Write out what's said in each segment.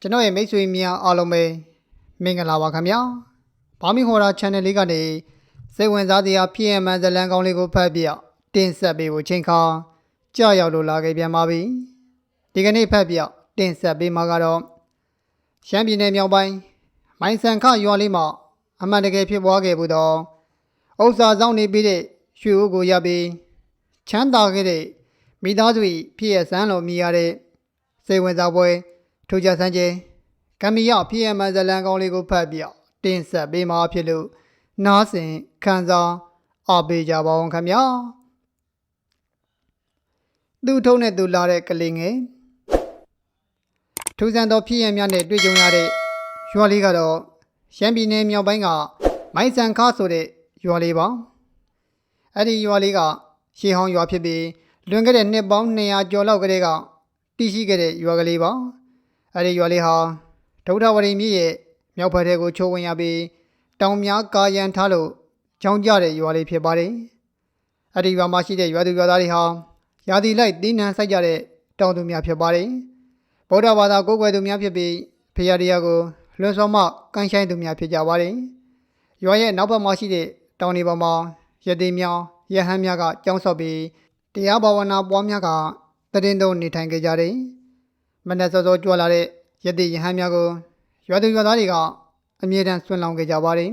ကျွန်တော်ရဲ့မိတ်ဆွေများအားလုံးပဲမင်္ဂလာပါခင်ဗျာဘာမီဟော်ရာ channel လေးကနေစိတ်ဝင်စားစရာဖြစ်ရမှန်ဇလံကောင်းလေးကိုဖတ်ပြတင်ဆက်ပေးဖို့ချိန်ခါကြောက်ရောက်လို့လာခဲ့ပြန်ပါပြီဒီကနေ့ဖတ်ပြတင်ဆက်ပေးမှာကတော့ရှမ်းပြည်နယ်မြောက်ပိုင်းမိုင်းဆန်ခရွာလေးမှာအမှန်တကယ်ဖြစ်ပွားခဲ့ဘူးတော့ဥစ္စာဆောင်နေပြီးတဲ့ရွှေဦးကိုရပြီးချမ်းသာခဲ့တဲ့မိသားစု၏ဖြစ်ရဆန်းလို့မြည်ရတဲ့စိတ်ဝင်စားပွဲ ထူးခြားဆန်းကျဲကမ္မီရဖြစ်ရမှန်ဇလံကောင်းလေးကိုဖတ်ပြတင်ဆက်ပေးမှာဖြစ်လို့နားဆင်ခံစားအားပေးကြပါအောင်ခင်ဗျာသူ့ထုံးနဲ့သူလာတဲ့ကလေးငယ်ထူးဆန်းသောဖြစ်ရများနဲ့တွေ့ကြုံရတဲ့ရွာလေးကတော့ရှမ်းပြည်နယ်မြောက်ပိုင်းကမိုင်းဆန်ခါဆိုတဲ့ရွာလေးပါအဲ့ဒီရွာလေးကရှေးဟောင်းရွာဖြစ်ပြီးလွန်ခဲ့တဲ့နှစ်ပေါင်း200ကျော်လောက်ကလေးကတည်ရှိခဲ့တဲ့ရွာကလေးပါ အဲ့ဒီရွာလေးဟာဒုဋ္ဌဝရီမြစ်ရဲ့မြောက်ဘက်ထဲကိုချိုးဝင်ရပြီးတောင်များကာယံထားလို့ကြောင်းကြတဲ့ရွာလေးဖြစ်ပါတယ်။အဲ့ဒီရွာမှာရှိတဲ့ရွာသူရွာသားတွေဟာရာသီလိုက်တင်းနှံစိုက်ကြတဲ့တောင်သူများဖြစ်ပါတယ်။ဗုဒ္ဓဘာသာကိုးကွယ်သူများဖြစ်ပြီးဖရာတရားကိုလွန်စွာမှကန်ဆိုင်သူများဖြစ်ကြပါတယ်။ရွာရဲ့နောက်ဘက်မှာရှိတဲ့တောင်တွေပေါ်မှာရသေးများရဟန်းများကကြောင်းဆော့ပြီးတရားဘာဝနာပွားများကတည်င်းသုံးနေထိုင်ကြကြတယ်။ မနက်စောစောကြွလာတဲ့ရတိယဟန်များကိုရွာသူရွာသားတွေကအမြဲတမ်းဆွန့်လောင်းခဲ့ကြပါတယ်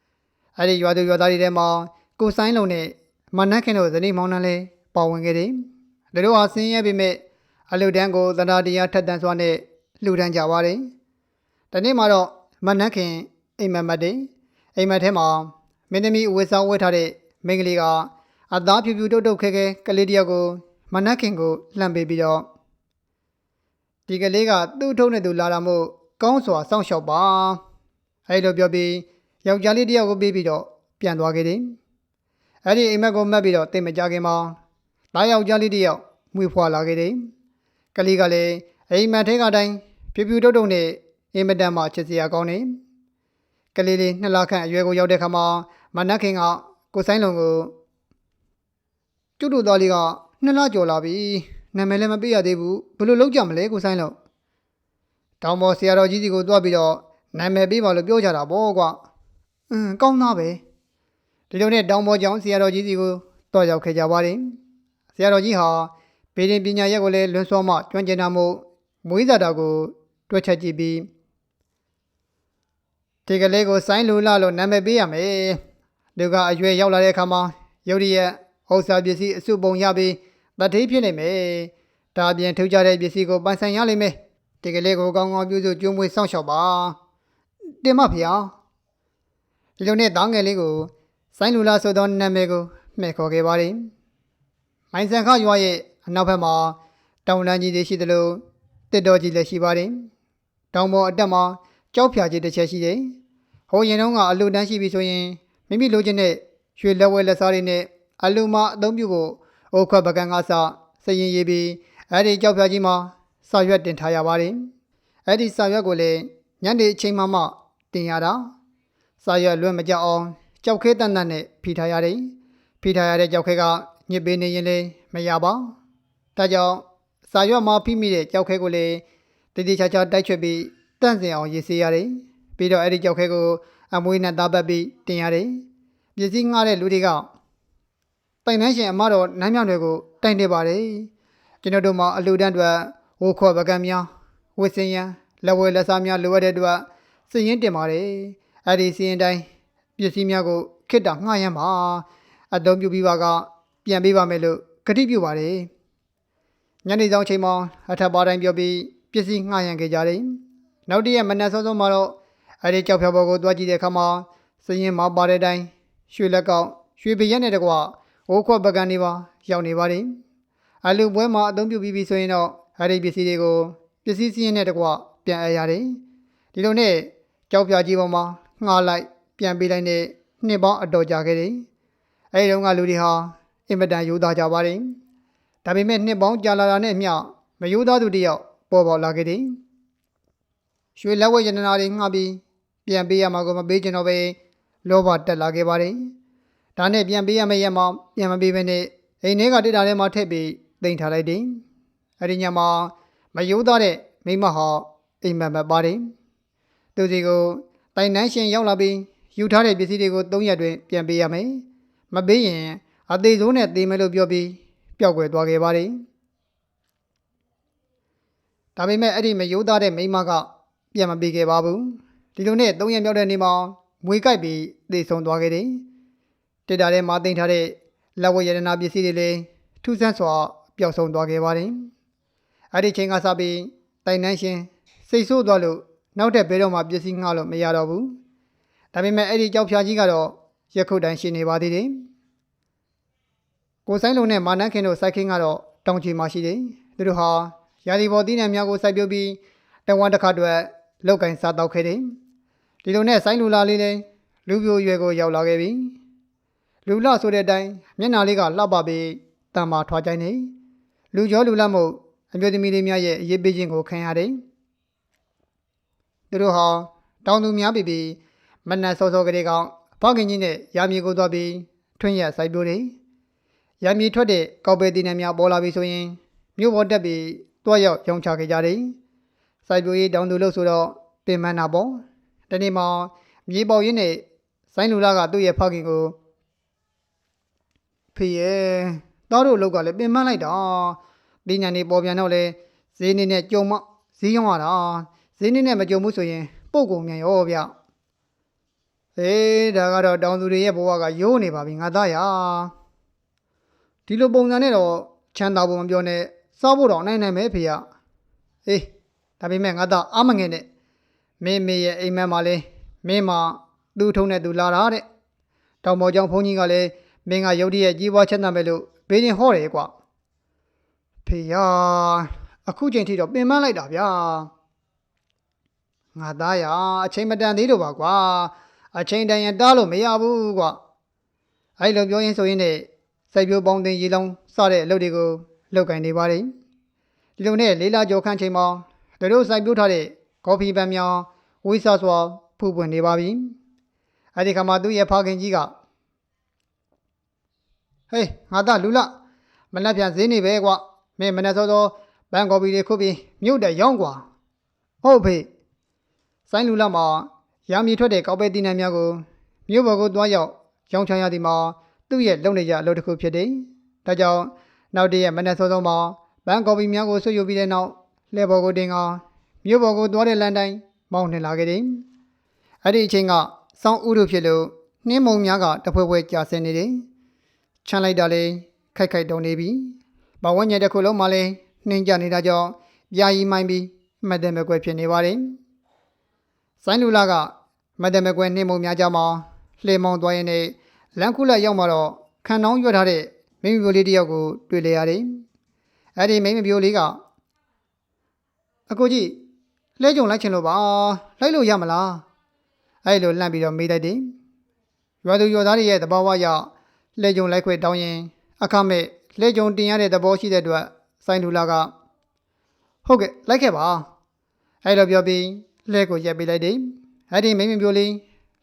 ။အဲဒီရွာသူရွာသားတွေထဲမှာကိုဆိုင်လုံးနဲ့မနက်ခင်တို့ဇနီးမောင်နှံလည်းပါဝင်ခဲ့တယ်။သူတို့ဟာဆင်းရဲပေမဲ့အလူတန်းကိုသန္တာတရားထက်သန်စွာနဲ့လှူဒန်းကြပါတယ်။ဒီနေ့မှာတော့မနက်ခင်အိမ်မက်မက်တယ်။အိမ်မက်ထဲမှာမင်းသမီးဝေဆောင်ဝဲထားတဲ့မိန်းကလေးကအသားဖြူဖြူတုတ်တုတ်ခဲခဲကလေးတစ်ယောက်ကိုမနက်ခင်ကိုလှမ်းပေးပြီးတော့ ဒီကလေးကသူ့ထုံးနဲ့သူလာတာမို့ကောင်းစွာစောင့်ရှောက်ပါအဲ့လိုပြောပြီးယောက်ျားလေးတစ်ယောက်ကိုပေးပြီးတော့ပြန်သွားခဲ့တယ်အဲ့ဒီအိမ်မက်ကိုမက်ပြီးတော့တိတ်မကြခင်မှာလာယောက်ျားလေးတစ်ယောက်မွေးဖွာလာခဲ့တယ်ကလေးကလည်းအိမ်မက်ထဲကတိုင်းဖြူဖြူတုတ်တုတ်နဲ့အင်မတန်မှချစ်စရာကောင်းတယ်ကလေးလေးနှစ်လခန့်အရွယ်ကိုရောက်တဲ့ခါမှာမနက်ခင်ကကိုဆိုင်လုံကိုကျွတ်တူသားလေးကနှစ်လကျော်လာပြီ နာမည်လည်းမပေးရသေးဘူးဘယ်လိုလုပ်ကြမလဲကိုဆိုင်လုံတောင်ပေါ်ဆရာတော်ကြီးစီကိုတွားပြီးတော့နာမည်ပေးပါလို့ပြောကြတာပေါ့ကွာ။အင်းကောင်းသားပဲ။ဒီလိုနဲ့တောင်ပေါ်ကျောင်းဆရာတော်ကြီးစီကိုတွားရောက်ခဲ့ကြပါတယ်။ဆရာတော်ကြီးဟာပေရင်ပညာရက်ကိုလည်းလွန်စွာမှကျွမ်းကျင်တာမို့မွေးစာတော်ကိုတွက်ချက်ကြည့်ပြီးဒီကလေးကိုစိုင်းလူလာလို့နာမည်ပေးရမယ်။သူကအရွယ်ရောက်လာတဲ့အခါမှာရုတ်တရက်ဥစ္စာပစ္စည်းအစုပုံရပြီး တတိဖြစ်နေမယ်။ဒါအပြင်ထုတ်ကြတဲ့ပစ္စည်းကိုပိုင်ဆိုင်ရလိမ့်မယ်။ဒီကလေးကိုကောင်းကောင်းပြုစုကျွေးမွေးစောင့်ရှောက်ပါတင်မဖေဟာဒီလိုနဲ့တောင်းငယ်လေးကိုဆိုင်းလူလာဆိုသောနာမည်ကိုမှဲ့ခေါ်ခဲ့ပါတယ်မိုင်းဆန်ခရွာရဲ့အနောက်ဘက်မှာတောင်တန်းကြီးတွေရှိသလိုတစ်တော်ကြီးလည်းရှိပါတယ်တောင်ပေါ်အတက်မှာကြောက်ဖြာကြီးတစ်ချက်ရှိတယ်ဟိုရင်တုန်းကအလူတန်းရှိပြီဆိုရင်မိမိလိုချင်တဲ့ရွှေလက်ဝဲလက်စားတွေနဲ့အလူမအသုံးပြုဖို့ အိုခွက်ပကံကစစရင်ရေးပြီးအဲ့ဒီကြောက်ဖြာကြီးမှာစာရွက်တင်ထားရပါတယ်။အဲ့ဒီစာရွက်ကိုလည်းညနေအချိန်မှမှတင်ရတာ။စာရွက်လွတ်မကြအောင်ကြောက်ခဲတန်တန်နဲ့ဖိထားရတယ်။ဖိထားရတဲ့ကြောက်ခဲကညစ်ပေးနေရင်လည်းမရပါ။ဒါကြောင့်စာရွက်မှာဖိမိတဲ့ကြောက်ခဲကိုလည်းတတိချာချာတိုက်ချွတ်ပြီးတန့်စင်အောင်ရေးစေးရတယ်။ပြီးတော့အဲ့ဒီကြောက်ခဲကိုအမွေးနဲ့သားပတ်ပြီးတင်ရတယ်။ပစ္စည်းငှားတဲ့လူတွေက တိုင်နှန်းရှင်အမတော်နမ်းမြောင်တွေကိုတိုင်နေပါတယ်။ကျွန်တော်တို့မှာအလူတန်းတွေဝိုးခေါ်ပကံများဝစ်စင်ရန်လက်ဝဲလက်စားများလိုအပ်တဲ့အတွက်စည်ရင်တင်ပါတယ်အဲ့ဒီစည်ရင်တိုင်းပစ္စည်းများကိုခိတ္တငှားရမ်းပါအသုံးပြုပြီးပါကပြန်ပေးပါမယ်လို့ကတိပြုပါတယ်ညနေဆောင်ချိန်မှာအထက်ပါတိုင်းပြောပြီးပစ္စည်းငှားရမ်းခဲ့ကြတယ်နောက်တည့်ရက်မနက်စောစောမှာတော့အဲ့ဒီကြောက်ဖြောပေါ်ကိုတွားကြည့်တဲ့အခါမှာစည်ရင်မှာပါတဲ့အတိုင်းရွှေလက်ကောက်ရွှေပရက်နဲ့တကွ ဝိုးခေါ်ပကံတွေပါရောက်နေပါတယ်အလူပွဲမှာအသုံးပြုပြီးပြီဆိုရင်တော့အဲ့ဒီပစ္စည်းတွေကိုပစ္စည်းစည်းရင်းနဲ့တကွပြန်အပ်ရတယ်ဒီလိုနဲ့ကြောက်ပြကြီးပေါ်မှာငှားလိုက်ပြန်ပေးလိုက်တဲ့နှစ်ပေါင်းအတော်ကြာခဲ့တယ်အဲ့ဒီတုန်းကလူတွေဟာအင်မတန်ယူသားကြပါတယ်ဒါပေမဲ့နှစ်ပေါင်းကြာလာတာနဲ့အမျှမယူသားသူတယောက်ပေါ်ပေါ်လာခဲ့တယ်ရွှေလက်ဝဲရတနာတွေငှားပြီးပြန်ပေးရမှာကိုမပေးချင်တော့ပဲလောဘတက်လာခဲ့ပါတယ် ဒါနဲ့ပြန်ပေးရမယ့်ရက်မှာပြန်မပေးဘဲနဲ့အိမ်ထဲကတိတာထဲမှာထည့်ပြီးတင်ထားလိုက်တယ်အဲ့ဒီညမှာမယိုးသားတဲ့မိမဟာအိမ်မက်မက်ပါတယ်။သူစီကိုတိုင်နန်းရှင်ရောက်လာပြီးယူထားတဲ့ပစ္စည်းတွေကို၃ရက်တွင်ပြန်ပေးရမယ်။မပေးရင်အသေးဆုံးနဲ့သေးမယ်လို့ပြောပြီးပျောက်ကွယ်သွားခဲ့ပါတယ်။ဒါပေမဲ့အဲ့ဒီမယိုးသားတဲ့မိန်းမကပြန်မပေးခဲ့ပါဘူး။ဒီလိုနဲ့၃ရက်မြောက်တဲ့နေ့မှာမွေကိုက်ပြီးသေဆုံးသွားခဲ့တယ်။ တေတာထဲမှာတင်ထားတဲ့လက်ဝတ်ရတနာပစ္စည်းတွေလည်းထူးဆန်းစွာပျောက်ဆုံးသွားခဲ့ပါတယ်။အဲ့ဒီချိန်ကစပြီးတိုင်နန်းရှင်စိတ်ဆိုးသွားလို့နောက်ထပ်ဘဲတော့မှပစ္စည်းငှားလို့မရတော့ဘူး။ဒါပေမဲ့အဲ့ဒီကြောက်ဖြာကြီးကတော့ရက်ခုတ်တိုင်းရှင်နေပါသေးတယ်။ကိုဆိုင်လုံးနဲ့မာနန်းခင်တို့စိုက်ခင်းကတော့တောင်ချီမှာရှိတယ်။သူတို့ဟာရာသီပေါ်သီးနှံများကိုစိုက်ပျိုးပြီးတဝန်တစ်ခါတည်းလောက်ကင်စားတောက်ခဲ့တယ်။ဒီလိုနဲ့ဆိုင်လူလာလေးလေးလူပြိုရွယ်ကိုရောက်လာခဲ့ပြီ။ လူလဆိုတဲ့အတိုင်းမျက်နှာလေးကလှပပြီးတံမာထွားကြိုင်းနေ။လူကျော်လူလမို့အမျိုးသမီးလေးများရဲ့အရေးပေးခြင်းကိုခံရတယ်။သူတို့ဟာတောင်သူများပြီပြီးမနက်စောစောကလေးကောင်ဖခင်ကြီးနဲ့ရာမြေကိုသွားပြီးထွင်းရစိုက်ပျိုးတယ်။ရာမြေထွက်တဲ့ကောက်ပဲတင်နေများပေါ်လာပြီဆိုရင်မြို့ပေါ်တက်ပြီးတွားရောက်ရောင်းချခဲ့ကြတယ်။စိုက်ပျိုးရေးတောင်သူလို့ဆိုတော့ပင်မနာပေါ့။တနေ့မှမြေပေါရင်းနဲ့ဆိုင်းလူလာကသူ့ရဲ့ဖခင်ကို ဖေးရဲ့တော်တို့လောက်ကလည်းပင်မလိုက်တာ။ဒီညာနေပေါ်ပြန်တော့လေဈေးနေနဲ့ကြုံမဈေးရောင်းရတာဈေးနေနဲ့မကြုံဘူးဆိုရင်ပို့ကုန်မြန်ရောဗျ။အေးဒါကတော့တောင်သူတွေရဲ့ဘဝကရိုးနေပါပြီငါသားရဒီလိုပုံစံနဲ့တော့ချမ်းသာဖို့မပြောနဲ့စားဖို့တော့နိုင်နိုင်ပဲဖေရအေးဒါပေမဲ့ငါသားအမငယ်နဲ့မင်းမေရဲ့အိမ်မက်မှာလဲမင်းမသူ့ထုံးနဲ့သူလာတာတဲ့တောင်ပေါ်ကျောင်းဘုန်းကြီးကလည်း မင်းကရုတ်တရက်ကြီးပွားချက်နာမယ်လို့ဘေးရင်ဟောတယ်ကွာဖေရအခုချိန်ထိတော့ပင်မလိုက်တာဗျာငါသားရအချိန်မတန်သေးတော့ပါကွာအချိန်တန်ရင်တားလို့မရဘူးကွာအဲ့လိုပြောရင်းဆိုရင်ねစိုက်ပျိုးပေါင်းတင်ရေလောင်းစတဲ့အလုပ်တွေကိုလုပ်ကင်နေပါတယ်ဒီလိုနဲ့လေးလာကြောခန့်ချိန်မှာသူတို့စိုက်ပျိုးထားတဲ့ကော်ဖီပန်းများဝိဆာစွာဖူးပွင့်နေပါပြီအဲ့ဒီခါမှာသူ့ရဲ့ဖခင်ကြီးက ဟေးငါသားလူလာမနှက်ပြန်ဈေးနေပဲကွာမင်းမနှက်စောစောဘန်ကော်ပီတွေခုတ်ပြီးမြို့တက်ရောင်းကွာဟုတ်ဖေဆိုင်းလူလာမှာရာမီထွက်တဲ့ကောက်ပဲတင်းနှံများကိုမြို့ပေါ်ကိုတွားရောက်ရောင်းချရသည်မှာသူ့ရဲ့လုံနေကြအလုပ်တစ်ခုဖြစ်တယ်ဒါကြောင့်နောက်တည့်ရက်မနှက်စောစောမှာဘန်ကော်ပီများကိုဆွတ်ယူပြီးတဲ့နောက်လက်ပေါ်ကိုတင်ကမြို့ပေါ်ကိုတွားတဲ့လမ်းတိုင်းမောင်းနှင်လာခဲ့တယ်အဲ့ဒီအချိန်ကစောင်းဥရုဖြစ်လို့နှင်းမုံများကတဖွဲဖွဲကြာဆင်းနေတယ် ချမ်းလိုက်တာလေခိုက်ခိုက်တုံနေပြီဘဝညက်တစ်ခုလုံးမှလည်းနှင်းကြနေတာကြောင့်ယာယီမိုင်းပြီးမတ်တဲ့မကွဲဖြစ်နေပါတယ်ဆိုင်းလူလာကမတ်တဲ့မကွဲနှင်းမုံများကြမှာလှေမောင်းသွားရင်လည်းလမ်းခုလက်ရောက်မှာတော့ခံနှောင်းရွက်ထားတဲ့မိမိပြိုလေးတစ်ယောက်ကိုတွေ့လေရတယ်အဲ့ဒီမိမိပြိုလေးကအကိုကြီးလဲကြုံလိုက်ချင်လို့ပါလိုက်လို့ရမလားအဲ့လိုလှမ်းပြီးတော့မေးလိုက်တယ်ရွာသူရွာသားတွေရဲ့သဘောဝရ လဲကြုံလိုက်ခွေတောင်းရင် အခမဲ့လဲကြုံတင်ရတဲ့သဘောရှိတဲ့အတွက်စိုင်းလူလာကဟုတ်ကဲ့လိုက်ခဲ့ပါအဲ့လိုပြောပြီးလဲကိုရက်ပေးလိုက်တယ်အဲ့ဒီမိမပြိုလေး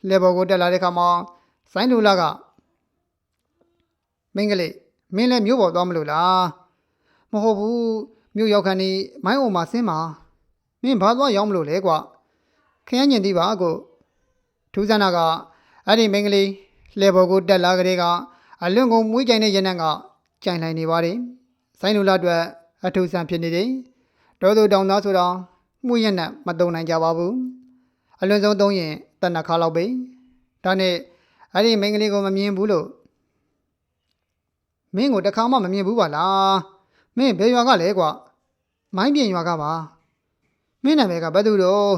လဲဘော်ကိုတက်လာတဲ့ခါမှာစိုင်းလူလာကမင်းကလေးမင်းလည်းမြို့ပေါ်သွားမလို့လားမဟုတ်ဘူးမြို့ရောက်ခန်းဒီမိုင်းအိုမှာဆင်းပါမင်းဘာသွားရောက်မလို့လဲကွာခရမ်းညင်သေးပါကိုထူးဆန်းတာကအဲ့ဒီမင်းကလေးလဲဘော်ကိုတက်လာကလေးက အလွန်ကုန်မွေးကြိုင်တဲ့ရနံ့ကကြိုင်လိုက်နေပါတယ်ဆိုင်းလူလာအတွက်အထူးဆန်းဖြစ်နေတယ်ဒေါ်သူတောင်သားဆိုတော့မှုရနံ့မတုံနိုင်ကြပါဘူးအလွန်ဆုံးသုံးရင်တနခါလောက်ပဲဒါနဲ့အဲ့ဒီမင်းကလေးကိုမမြင်ဘူးလို့မင်းကိုတခါမှမမြင်ဘူးပါလားမင်းဘယ်ရွာကလဲကွာမိုင်းပြင်ရွာကပါမင်းနာမည်ကဘယ်သူတော့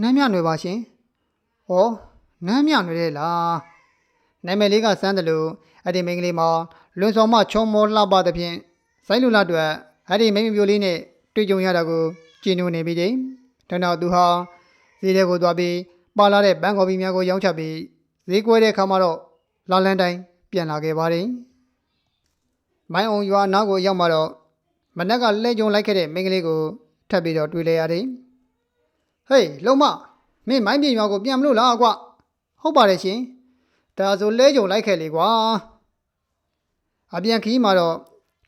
နမ်းမြနွယ်ပါရှင်ဩနမ်းမြနွယ်လေလားနာမည်လေးကစမ်းတယ်လို့ အဲ့ဒီမိန်းကလေးမောင်လွန်စော်မချုံမောလှပတဲ့ဖြင့်စိုင်းလူလာအတွက်အဲ့ဒီမိန်းမပြိုလေးနဲ့တွေ့ကြုံရတာကိုကြည်နူးနေပြီတဲ့ဒါနောက်သူဟာဈေးထဲကိုသွားပြီးပါလာတဲ့ဘန်ကော်ပီများကိုရောင်းချပြီးဈေးကွဲတဲ့အခါမှာတော့လာလန်တိုင်းပြန်လာခဲ့ပါတယ်မိုင်းအောင်ရွာနောက်ကိုရောက်มาတော့မနက်ကလဲကြုံလိုက်ခဲ့တဲ့မိန်းကလေးကိုထပ်ပြီးတော့တွေ့လဲရတယ်ဟေးလုံမမင်းမိုင်းပြင်ရွာကိုပြန်မလို့လားကွဟုတ်ပါတယ်ရှင်ဒါဆိုလဲကြုံလိုက်ခဲ့လေကွာ အပြန်ခီးမှာတော့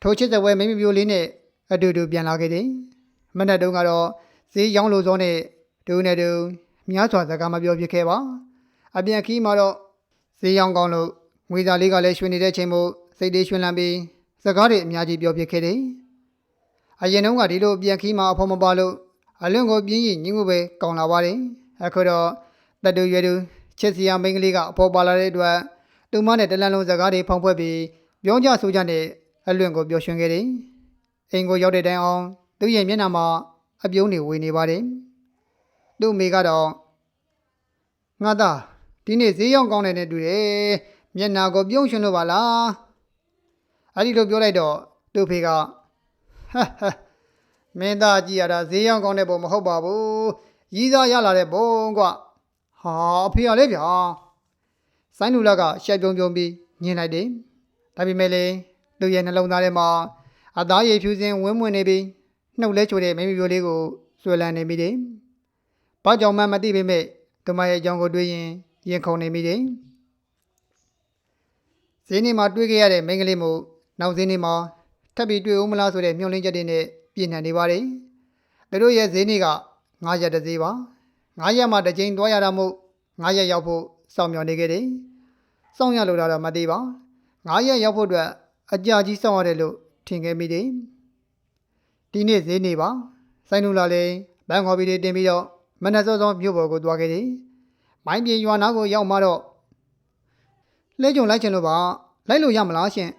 ထိုးချစ်တဲ့ဝဲမိမပြိုလေးနဲ့အတူတူပြန်လာခဲ့တယ်မနက်တုန်းကတော့ဈဈေးရောင်းလို့စောနဲ့ဒူနဲ့ဒူများစွာစကားမပြောဖြစ်ခဲ့ပါအပြန်ခီးမှာတော့ဈေးရောင်းကောင်းလို့ငွေသားလေးကလည်းရွှင်နေတဲ့ချိန်မို့စိတ်လေးရွှင်လန်းပြီးစကားတွေအများကြီးပြောဖြစ်ခဲ့တယ်အရင်တုန်းကဒီလိုပြန်ခီးမှာအဖို့မပါလို့အလွန်ကိုပြင်းရင်ညင်းကိုပဲကောင်းလာပါတယ်အခုတော့တတူရွယ်တူချစ်စီယာမိန်းကလေးကအဖို့ပါလာတဲ့အတွက်သူမနဲ့တလန်လုံးစကားတွေဖောင်းဖွဲ့ပြီး ပြောကြဆိုကြတဲ့အလွန်ကိုပျော်ရွှင်ခဲ့တယ်အိမ်ကိုရောက်တဲ့တိုင်အောင်သူ့ရဲ့မျက်နှာမှာအပြုံးတွေဝေနေပါတယ်သူ့အမေကတော့ငါသားဒီနေ့ဈေးရောက်ကောင်းတယ်နဲ့တူတယ်မျက်နှာကိုပြုံးရွှင်လို့ပါလားအဲ့ဒီလိုပြောလိုက်တော့သူ့ဖေကဟတ်ဟတ်မင်းသားကြည့်ရတာဈေးရောက်ကောင်းတဲ့ပုံမဟုတ်ပါဘူးရီးစားရလာတဲ့ပုံကွဟာအဖေရလေဗျာဆိုင်းလူလာကရှက်ပြုံးပြုံးပြီးညင်လိုက်တယ် ဒါပေမဲ့လေသူ့ရဲ့နှလုံးသားထဲမှာအသားရည်ဖြူစင်ဝင်းမွင်နေပြီးနှုတ်လဲချိုတဲ့မိမိပြိုလေးကိုဆွဲလန်းနေမိတယ်ဘာကြောင့်မှမသိပေမဲ့သူမရဲ့အကြောင်းကိုတွေးရင်ရင်ခုန်နေမိတယ်ဈေးနေမှာတွေးခဲ့ရတဲ့မိန်းကလေးမို့နောက်ဈေးနေမှာထပ်ပြီးတွေ့ဦးမလားဆိုတဲ့မျှော်လင့်ချက်တွေနဲ့ပြည်နှံနေပါတယ်သူတို့ရဲ့ဈေးနေက9ရက်တစ်ဈေးပါ9ရက်မှတစ်ကြိမ်သွားရတာမို့9ရက်ရောက်ဖို့စောင့်မျှော်နေခဲ့တယ်စောင့်ရလို့တော့မသေးပါ 9ရက်ရောက်ဖို့အတွက်အကြာကြီးစောင့်ရတယ်လို့ထင်ခဲ့မိတယ်ဒီနေ့ဈေးနေပါစိုင်းနူလာလည်းဘန်ကော်ပီတွေတင်ပြီးတော့မနက်စောစောမြို့ပေါ်ကိုသွားခဲ့တယ်မိုင်းပြေရွာနာကိုရောက်မှတော့လဲကြုံလိုက်ချင်လို့ပါလိုက်လို့ရမလားရှင်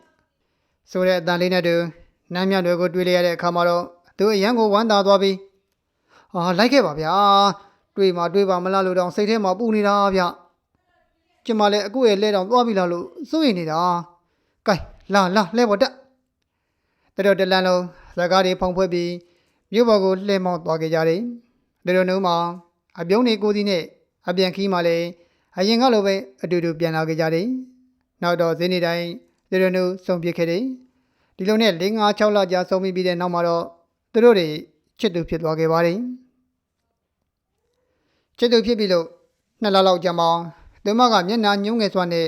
ဆိုတဲ့အတန်လေးနဲ့တူနမ်းမြတွေကိုတွေးလိုက်ရတဲ့အခါမှာတော့သူအရန်ကိုဝမ်းသာသွားပြီးအာလိုက်ခဲ့ပါဗျာတွေးမှတွေးပါမလားလို့တောင်စိတ်ထဲမှာပူနေတာဗျကျမလည်းအခုရဲ့လဲတောင်သွားပြီလားလို့စိုးရိမ်နေတာ ကဲလာလာလဲပေါ်တက်တတော်တလန်လုံးဇကားတွေဖုံဖွဲ့ပြီးမြို့ပေါ်ကိုလှည့်မောင်းသွားခဲ့ကြတယ်တတော်နှုံးမှာအပြုံးတွေကိုစီးနဲ့အပြန်ခီးမှလည်းအရင်ကလိုပဲအတူတူပြန်လာခဲ့ကြတယ်နောက်တော့ဈေးနေတိုင်းတတော်နှုံးစုံပြစ်ခဲ့တယ်ဒီလိုနဲ့၄၅6လကြာဆုံးပြီးတဲ့နောက်မှာတော့သူတို့တွေချစ်သူဖြစ်သွားခဲ့ပါတယ်ချစ်သူဖြစ်ပြီလို့နှစ်လလောက်ကြာမှသူမကမျက်နှာညှိုးငယ်စွာနဲ့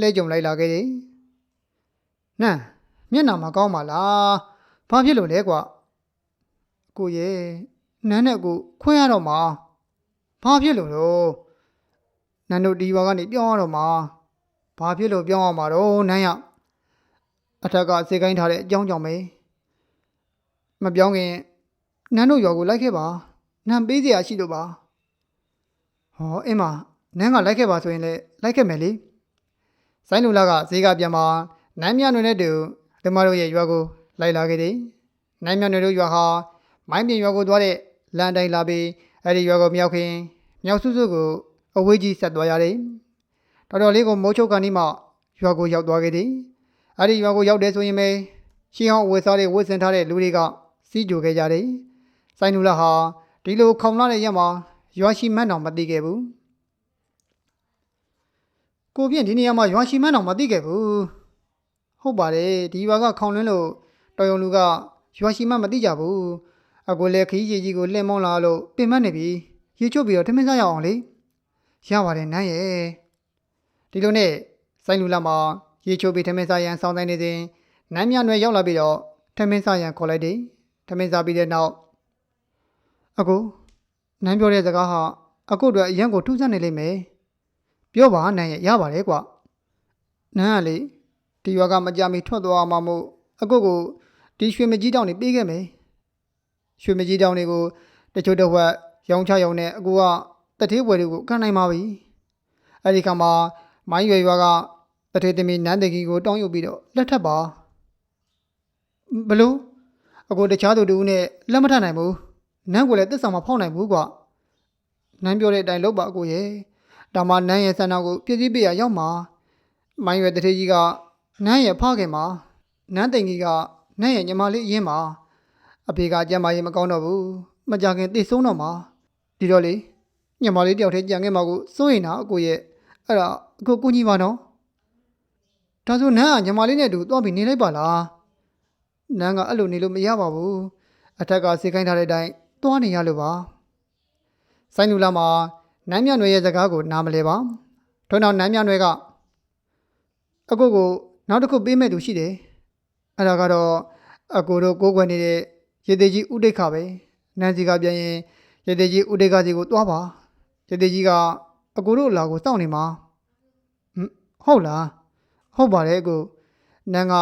လှဲကြုံလိုက်လာခဲ့တယ် နန်းမျက်နှာမကောင်းပါလားဘာဖြစ်လို့လဲကွာကိုရဲ့နန်းနဲ့ကိုခွင့်ရတော့မှာဘာဖြစ်လို့လို့နန်းတို့ဒီဘက်ကနေပြောင်းရတော့မှာဘာဖြစ်လို့ပြောင်းရမှာတော့နန်းရအထက်ကစေကိုင်းထားတဲ့အကြောင်းကြောင့်ပဲမပြောင်းခင်နန်းတို့ရွာကိုလိုက်ခဲ့ပါနန်းပေးစရာရှိလို့ပါဟောအင်းမနန်းကလိုက်ခဲ့ပါဆိုရင်လည်းလိုက်ခဲ့မယ်လေဆိုင်းလူလာကဈေးကပြန်มา နန်းမြနွယ်နဲ့တူသူမတို့ရဲ့ရွာကိုလိုက်လာခဲ့တယ်နန်းမြနွယ်တို့ရွာဟာမိုင်းပြင်ရွာကိုသွားတဲ့လမ်းတိုင်းလာပြီးအဲ့ဒီရွာကိုမြောက်ခင်မြောက်စုစုကိုအဝေးကြီးဆက်သွားရတယ်တော်တော်လေးကိုမိုးချုပ်ကန်ဒီမှရွာကိုရောက်သွားခဲ့တယ်အဲ့ဒီရွာကိုရောက်တယ်ဆိုရင်ပဲရှင်းအောင်ဝေစားတဲ့ဝတ်ဆင်ထားတဲ့လူတွေကစီးကြိုခဲ့ကြတယ်ဆိုင်းနူလာဟာဒီလိုခေါင်လာတဲ့ရက်မှာရွာရှိမှန်းတော်မသိခဲ့ဘူးကိုပြင်းဒီနေရာမှာရွာရှိမှန်းတော်မသိခဲ့ဘူး ဟုတ်ပါတယ်ဒီရွာကခေါင်လွန်းလို့တော်ယုံလူကရွာရှိမှန်းမသိကြဘူးအကိုလည်းခကြီးကြီးကြီးကိုလှည့်မောင်းလာလို့ပင်မနေပြီရေချွတ်ပြီးတော့ထမင်းစားရအောင်လေရပါတယ်နန်းရဲ့ဒီလိုနဲ့စိုင်းလူလာမှာရေချိုးပြီးထမင်းစားရန်စောင်းတိုင်းနေစဉ်နန်းမြနွယ်ရောက်လာပြီးတော့ထမင်းစားရန်ခေါ်လိုက်တယ်ထမင်းစားပြီးတဲ့နောက်အကိုနန်းပြောတဲ့စကားဟာအကိုတို့အရန်ကိုထူးဆန်းနေလိမ့်မယ်ပြောပါနန်းရဲ့ရပါတယ်ကွနန်းကလေ ဒီရွာကမကြမီထွက်သွားမှမို့အကိုကိုဒီရွှေမကြီးတောင်နေပေးခဲ့မယ်ရွှေမကြီးတောင်တွေကိုတချို့တစ်ဝက်ရောင်းချရောင်းနဲ့အကိုကတထေးပွဲတွေကိုကန်နိုင်ပါပြီအဲ့ဒီခါမှာမိုင်းရွယ်ရွာကတထေးသမီးနန်းတကြီးကိုတောင်းယူပြီးတော့လက်ထပ်ပါဘလို့အကိုတခြားသူတူနဲ့လက်မထနိုင်ဘူးနန်းကိုလည်းတစ်ဆောင်မဖောက်နိုင်ဘူးကွာနန်းပြောတဲ့အတိုင်းလုပ်ပါအကိုရဲ့ဒါမှနန်းရဲ့ဆန္ဒကိုပြည့်စည်ပြရရောက်မှာမိုင်းရွယ်တထေးကြီးက နန်းရဲ့ဖခင်မှာနန်းတိန်ကြီးကနန်းရဲ့ညီမလေးအရင်မှာအဖေကကြံမာရေးမကောင်းတော့ဘူးမကြခင်သိဆုံးတော့မှာဒီတော့လေညီမလေးတယောက်တည်းကြံခဲ့မှာကိုစိုးရင်တာအကိုရဲ့အဲ့ဒါအကိုကိုကြီးပါနော်ဒါဆိုနန်းကညီမလေးနဲ့အတူသွားပြီးနေလိုက်ပါလားနန်းကအဲ့လိုနေလို့မရပါဘူးအထက်ကစေခိုင်းထားတဲ့အတိုင်းသွားနေရလို့ပါဆိုင်းလူလာမှာနန်းမြနွယ်ရဲ့စကားကိုနားမလဲပါထို့နောက်နန်းမြနွယ်ကအကိုကို နောက်တစ်ခုပေးမဲ့သူရှိတယ်အဲ့ဒါကတော့အကိုတို့ကိုးကွယ်နေတဲ့ရေသေးကြီးဥဒိတ်ခပဲနန်းစီကပြန်ရင်ရသေးကြီးဦးတေကစီကိုသွားပါရသေးကြီးကအကိုတို့အလာကိုစောင့်နေမှာဟမ်ဟုတ်လားဟုတ်ပါတယ်အကိုနန်းက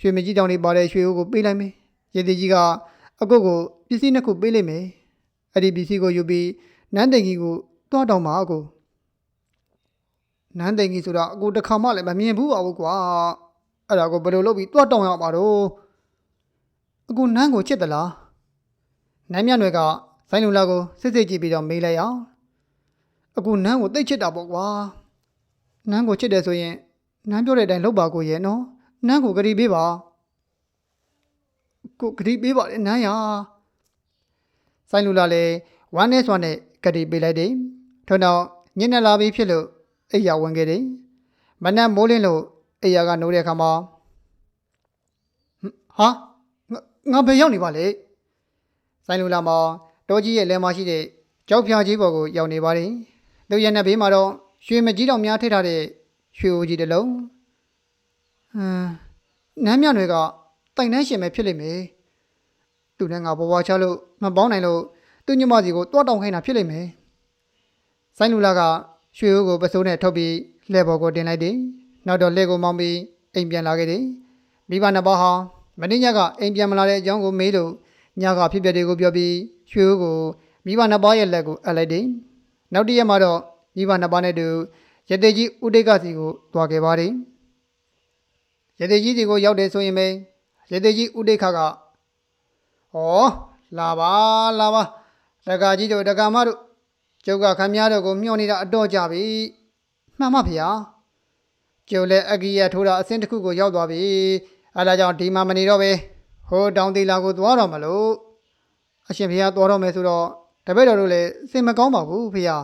ရွှေမကြီးတောင်နေပါတဲ့ရွှေဦးကိုပေးလိုက်မယ်ရသေးကြီးကအကိုကိုပစ္စည်းနှစ်ခုပေးလိုက်မယ်အဲ့ဒီပစ္စည်းကိုယူပြီးနန်းတိန်ကြီးကိုသွားတောင်းပါအကိုနန်းတိန်ကြီးဆိုတော့အကိုတစ်ခါမှလည်းမမြင်ဘူးပါဘူးကွာ အဲ့ဒါကိုဘယ်လိုလုပ်ပြီးသွားတောင်းရမှာတော့အကိုနန်းကိုချစ်သလားနန်းမြတ်နွယ်ကဆိုင်းလူလာကိုစစ်စစ်ကြည့်ပြီးတော့မေးလိုက်အောင်အခုနန်းကိုတိတ်ချစ်တာပေါ့ကွာနန်းကိုချစ်တယ်ဆိုရင်နန်းပြောတဲ့အတိုင်းလုပ်ပါကိုရဲ့နော်နန်းကိုဂရီပေးပါကိုဂရီပေးပါလေနန်းရဆိုင်းလူလာလည်းဝမ်းနဲ့စွာနဲ့ဂရီပေးလိုက်တယ်ထုံတော့ညနေလာပြီးဖြစ်လို့အိယာဝင်ခဲ့တယ်မနက်မိုးလင်းလို့ အိယာကနိုးတဲ့အခါမှာဟမ်ဟာငါငါဘယ်ရောက်နေပါလဲဆိုင်လူလာမောင်တောကြီးရဲ့လယ်မရှိတဲ့ကြောက်ဖြာကြီးပေါ်ကိုရောက်နေပါတယ်။သူရဲ့နှစ်ဘေးမှာတော့ရွှေမကြီးတော်များထိထားတဲ့ရွှေအိုကြီးတစ်လုံး။ဟမ်နမ်းမြတွေကတိုင်နှန်းရှင်ပဲဖြစ်လိမ့်မယ်။သူနဲ့ငါဘဝချလို့မပေါင်းနိုင်လို့သူညမစီကိုတွားတောင်းခိုင်းတာဖြစ်လိမ့်မယ်။ဆိုင်လူလာကရွှေအိုကိုပစိုးနဲ့ထုတ်ပြီးလက်ပေါ်ကိုတင်လိုက်တယ်။ နောက်တော့လက်ကိုမောင်းပြီးအိမ်ပြန်လာခဲ့တယ်။မိဘနှစ်ပါးဟာမင်းညကအိမ်ပြန်မလာတဲ့အကြောင်းကိုမေးလို့ညကဖြစ်ပျက်တွေကိုပြောပြီးရွှေဦးကိုမိဘနှစ်ပါးရဲ့လက်ကိုအပ်လိုက်တယ်။နောက်တစ်ရက်မှာတော့မိဘနှစ်ပါးနဲ့တူရသေးကြီးဦးတိတ်ကစီကိုတွားခဲ့ပါတယ်။ရသေးကြီးစီကိုရောက်တယ်ဆိုရင်ပဲရသေးကြီးဦးတိတ်ခကဟောလာပါလာပါတက္ကကြီးတို့တက္ကမတို့ကျုပ်ကခမည်းတော်ကိုမျှော်နေတာအတော့ကြပြီ။မှန်ပါဗျာ။ ကျုပ်လည်းအကီရထိုးတာအစင်းတစ်ခုကိုရောက်သွားပြီ။အဲဒါကြောင့်ဒီမှာမနေတော့ပဲဟိုတောင်သေးလာကိုသွားတော့မလို့အရှင်ဖေကသွားတော့မယ်ဆိုတော့တပည့်တော်တို့လည်းစင်မကောင်းပါဘူးဖေဟာ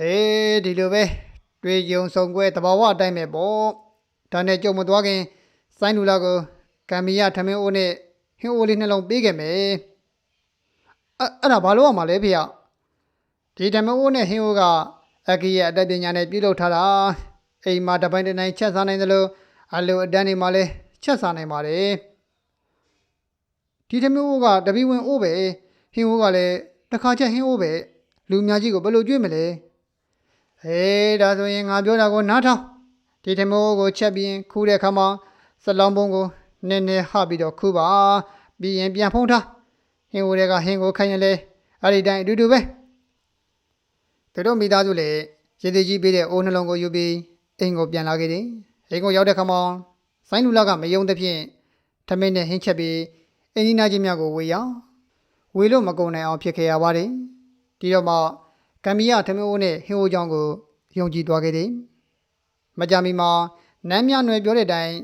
အေးဒီလိုပဲတွေ့ကြုံဆုံကွဲတဘာဝအတိုင်းပဲပေါ့ဒါနဲ့ကြုံမသွားခင်စိုင်းလူလာကိုကံမီရထမင်းအိုးနဲ့ဟင်းအိုးလေးနှလုံးပေးခဲ့မယ်အဲ့အဲ့ဒါဘာလို့ရမှာလဲဖေဟာဒီထမင်းအိုးနဲ့ဟင်းအိုးကအကီရဲ့အတတ်ပညာနဲ့ပြုလုပ်ထားတာ အိမ်မှာတစ်ပိုင်းတစ်နိုင်ချက်စားနိုင်သလိုအလိုအတန်းတွေမှာလည်းချက်စားနိုင်ပါတယ်ဒီထမျိုးကတပီဝင်အိုးပဲဟင်းအိုးကလည်းတစ်ခါချက်ဟင်းအိုးပဲလူများကြီးကိုဘယ်လိုကြွေးမလဲဟေးဒါဆိုရင်ငါပြောတာကိုနားထောင်ဒီထမျိုးကိုချက်ပြီးခူးတဲ့ခါမှာစလောင်းပုံးကိုနည်းနည်းဟပြီးတော့ခူးပါပြီးရင်ပြန်ဖုံးထားဟင်းအိုးတွေကဟင်းကိုခိုင်းရင်လေအဲ့ဒီတိုင်းအတူတူပဲသူတို့မိသားစုလည်းရေသေးကြီးပေးတဲ့အိုးနှလုံးကိုယူပြီး အိမ်ကိုပြန်လာခဲ့တယ်အိမ်ကိုရောက်တဲ့ခါမှာဆိုင်းလူလာကမယုံသဖြင့်ထမင်းနဲ့ဟင်းချက်ပြီးအင်းကြီးနာကြီးများကိုဝေရဝေလို့မကုန်နိုင်အောင်ဖြစ်ခဲ့ရပါတယ်ဒီတော့မှကံမီယထမင်းအိုးနဲ့ဟင်းအိုးချောင်းကိုယုံကြည်သွားခဲ့တယ်မကြမီမှာနန်းမြနွယ်ပြောတဲ့အတိုင်း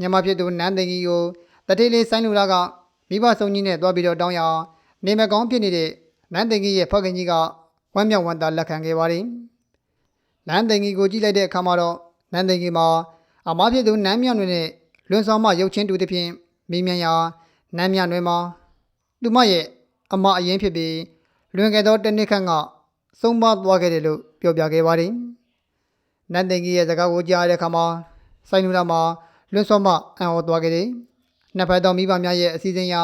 ညမဖြစ်သူနန်းသိန်ကြီးကိုတတိလေးဆိုင်းလူလာကမိဘဆုံးကြီးနဲ့တွားပြီးတော့တောင်းရအောင်နေမကောင်းဖြစ်နေတဲ့နန်းသိန်ကြီးရဲ့ဖခင်ကြီးကဝမ်းမြောက်ဝမ်းသာလက်ခံခဲ့ပါတယ် နန်းသိန်ကြီးကိုကြည့်လိုက်တဲ့အခါမှာတော့နန်းသိန်ကြီးမှာအမဖြစ်သူနန်းမြနွယ်နဲ့လွန်ဆောင်မရုပ်ချင်းတူသဖြင့်မိမြန်ရာနမ်းမြနွယ်မှာသူမရဲ့အမအရင်ဖြစ်ပြီးလွန်ခဲ့သောတစ်နှစ်ခန့်ကဆုံးမသွားခဲ့တယ်လို့ပြောပြခဲ့ပါတယ်။နတ်တင်ကြီးရဲ့စကားကိုကြားတဲ့အခါမှာစိုင်းနူလာမှာလွတ်စောမအံ့ဩသွားခဲ့တယ်။နှစ်ဖက်သောမိဘများရဲ့အစည်းအဝေးရ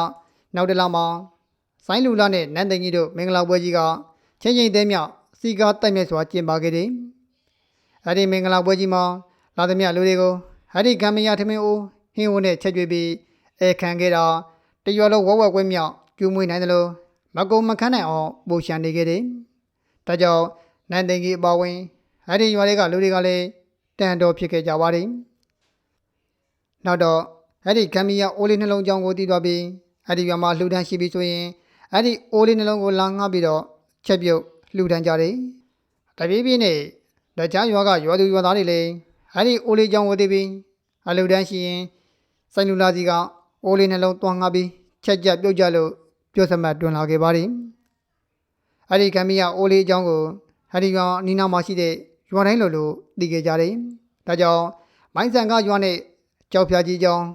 နောက်တစ်လမှာစိုင်းလူလာနဲ့နတ်တင်ကြီးတို့မင်္ဂလာပွဲကြီးကချင်းချင်းသေးမြစီကားတိုက်မြတ်စွာကျင်းပခဲ့တယ်။ အဲဒီမင်္ဂလာပွဲကြီးမှာလာသမျှလူတွေကိုအဲဒီကံမရထမင်းအိုးဟင်းအိုးနဲ့ချက်ကျွေးပြီးအဲခံခဲ့တာတရွာလုံးဝက်ဝက်ကွဲမြောက်ကျူးမွေးနိုင်တယ်လို့မကုံမခန်းနိုင်အောင်ပိုရှန်နေခဲ့တယ်။ဒါကြောင့်နန်သိန်ကြီးအပါဝင်အဲ့ဒီရွာတွေကလူတွေကလည်းတန်တော်ဖြစ်ခဲ့ကြပါတယ်။နောက်တော့အဲ့ဒီကမ်မီယာအိုးလေးနှလုံးကြောင်းကိုတီးသွားပြီးအဲ့ဒီရွာမှာလှူဒန်းရှိပြီးဆိုရင်အဲ့ဒီအိုးလေးနှလုံးကိုလာငှပြီးတော့ချက်ပြုတ်လှူဒန်းကြတယ်။တပြေးပြေးနဲ့ တခြားရွာကရွာသူရွာသားတွေလည်းအဲ့ဒီအိုးလေးကြောင်းကိုတီးပြီးအလှူဒန်းရှိရင်စိုင်းလူလာစီကအိုးလေးနှလုံးတွန်းငါပြီးချက်ကြပြုတ်ကြလို့ပြောစမှတ်တွင်လာခဲ့ပါတယ်။အဲ့ဒီကံမီယာအိုးလေးအကြောင်းကိုအဲ့ဒီကောင်နီနာမှာရှိတဲ့ရွာတိုင်းလိုလိုသိခဲ့ကြတယ်။ဒါကြောင့်မိုင်းဆန်ကရွာနဲ့ကြောက်ဖြာကြီးအကြောင်း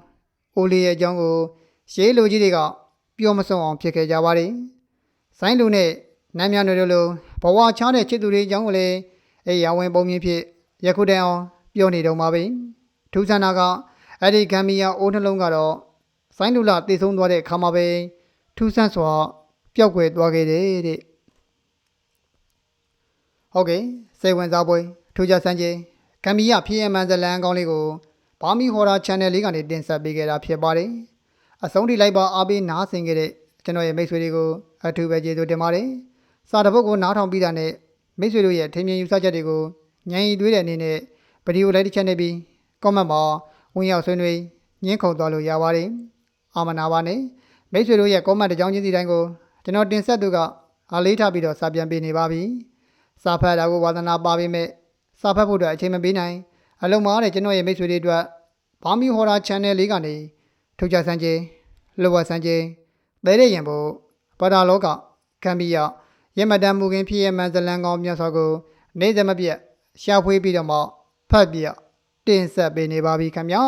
အိုးလေးရဲ့အကြောင်းကိုရှေးလူကြီးတွေကပြောမဆုံးအောင်ဖြစ်ခဲ့ကြပါတယ်။ဆိုင်းလူနဲ့နမ်းမြနွယ်တို့လိုဘဝချားတဲ့ချစ်သူတွေအကြောင်းကိုလည်း အဲရဝင်ပုံမြင်ဖြစ်ယခုတည်းအောင်ပြောနေတော့မှာပဲ။ထူးဆန်းတာကအဲ့ဒီကံမီယာအိုးနှလုံးကတော့ဆိုင်းလူလာတည်ဆုံးသွားတဲ့အခါမှာပဲထူးဆန်းစွာပျောက်ကွယ်သွားခဲ့တယ်တဲ့ဟုတ်ကဲ့စိတ်ဝင်စားပွဲထူးခြားစမ်းကြကမ်ဘီယာဖြစ်ရမှန်ဇလန်ကောင်းလေးကိုဘာမီဟော်ရာ channel လေးကနေတင်ဆက်ပေးခဲ့တာဖြစ်ပါတယ်အဆုံးထိလိုက်ပါအားပေးနားဆင်ခဲ့တဲ့ကျွန်တော်ရဲ့မိတ်ဆွေတွေကိုအထူးပဲကျေးဇူးတင်ပါတယ်စာတစ်ပုဒ်ကိုနားထောင်ပြီးတာနဲ့ မိတ်ဆွေတို့ရဲ့ထင်မြင်ယူဆချက်တွေကိုညံရီသွေးတဲ့အနေနဲ့ဗီဒီယိုလိုက်တစ်ချက်နဲ့ပြီး comment မှာဝင်ရောက်ဆွေးနွေးညှင်းခုန်သွားလို့ရပါတယ်အာမနာပါနဲ့မိတ်ဆွေတို့ရဲ့ comment တစ်ကြောင်းချင်းစီတိုင်းကိုကျွန်တော်တင်ဆက်သူကအားလေးထားပြီးတော့စာပြန်ပေးနေပါပြီစာဖတ်တာကိုဝါသနာပါပေမဲ့စာဖတ်ဖို့အတွက်အချိန်မပေးနိုင်အလုံးမားတဲ့ကျွန်တော်ရဲ့မိတ်ဆွေတွေအတွက်ဘာမီဟော်ရာ channel လေးကနေထုတ်ကြဆန်းချင်းလောဝဆန်းချင်းသဲတဲ့ရင်ဖို့ပဒါလောကကံဘီယာ ရမတန်မူခင်ဖြစ်ရမှန်ဇလန်ကောင်းမြတ်စွာကိုနေစမပြတ်ရှာဖွေပြီးတော့မှဖတ်ပြတင်ဆက်ပေးနေပါပြီခင်ဗျာ